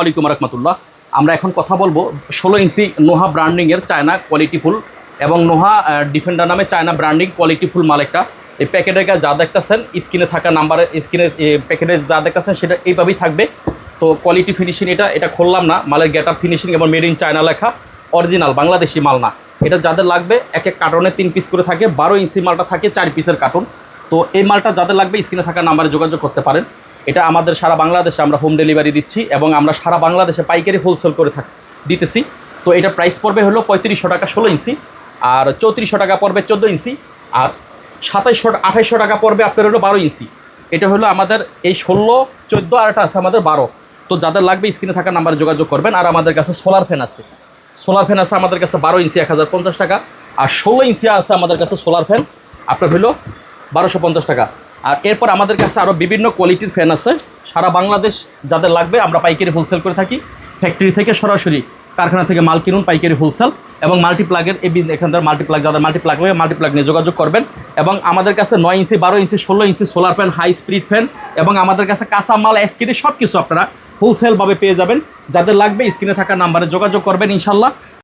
আলাইকুম রহমতুল্লাহ। আমরা এখন কথা বলব ষোলো ইঞ্চি নোহা ব্র্যান্ডিংয়ের চায়না কোয়ালিটি ফুল এবং নোহা ডিফেন্ডার নামে চায়না ব্র্যান্ডিং কোয়ালিটি ফুল মাল একটা এই প্যাকেটের যা দেখতেছেন, স্ক্রিনে থাকা নাম্বারে, স্ক্রিনে প্যাকেটে যা দেখতেছেন, সেটা এইভাবেই থাকবে। তো কোয়ালিটি ফিনিশিং এটা এটা খুললাম না, মালের গেট আপ ফিনিশিং এবং মেড ইন চায়না লেখা অরিজিনাল বাংলাদেশি মাল না। এটা যাদের লাগবে, এক এক কার্টনে তিন পিস করে থাকে, বারো ইঞ্চি মালটা থাকে, চার পিসের কার্টন তো এই মালটা যাদের লাগবে, স্ক্রিনে থাকা নাম্বারে যোগাযোগ করতে পারেন। এটা আমাদের সারা বাংলাদেশে আমরা হোম ডেলিভারি দিচ্ছি এবং আমরা সারা বাংলাদেশে পাইকারি হোলসেল করে থাকছি দিতেছি। তো এটা প্রাইস পড়বে হলো পঁয়ত্রিশশো টাকা ষোলো ইঞ্চি আর চৌত্রিশশো টাকা পড়বে চোদ্দ ইঞ্চি আর সাতাইশশো, আঠাইশশো টাকা পড়বে আপনার হলো বারো ইঞ্চি এটা হলো আমাদের এই ষোলো, চোদ্দ আর এটা আছে আমাদের বারো। তো যাদের লাগবে স্ক্রিনে থাকা নাম্বারে যোগাযোগ করবেন, আর আমাদের কাছে সোলার ফ্যান আছে। সোলার ফ্যান আছে আমাদের কাছে বারো ইঞ্চি এক হাজার পঞ্চাশ টাকা। আর ষোলো ইঞ্চি আছে আমাদের কাছে সোলার ফ্যান আপনার হলো বারোশো পঞ্চাশ টাকা। আর এরপর আমাদের কাছে আরও বিভিন্ন কোয়ালিটির ফ্যান আছে। সারা বাংলাদেশ যাদের লাগবে, আমরা পাইকারি হোলসেল করে থাকি। ফ্যাক্টরি থেকে সরাসরি কারখানা থেকে মাল কিনুন পাইকারি হোলসেল এবং মাল্টিপ্লাগের এই বিজ- এখানকার মাল্টিপ্লাগ যাদের মাল্টিপ্লাগ লাগে মাল্টিপ্লাগ নিয়ে যোগাযোগ করবেন। এবং আমাদের কাছে নয় ইঞ্চি, বারো ইঞ্চি, ষোলো inch solar fan high speed fan এবং আমাদের কাছে কাঁচা মাল এসকিটি সব কিছু আপনারা হোলসেলভাবে পেয়ে যাবেন। যাদের লাগবে স্ক্রিনে থাকা নাম্বারে যোগাযোগ করবেন ইনশাল্লাহ।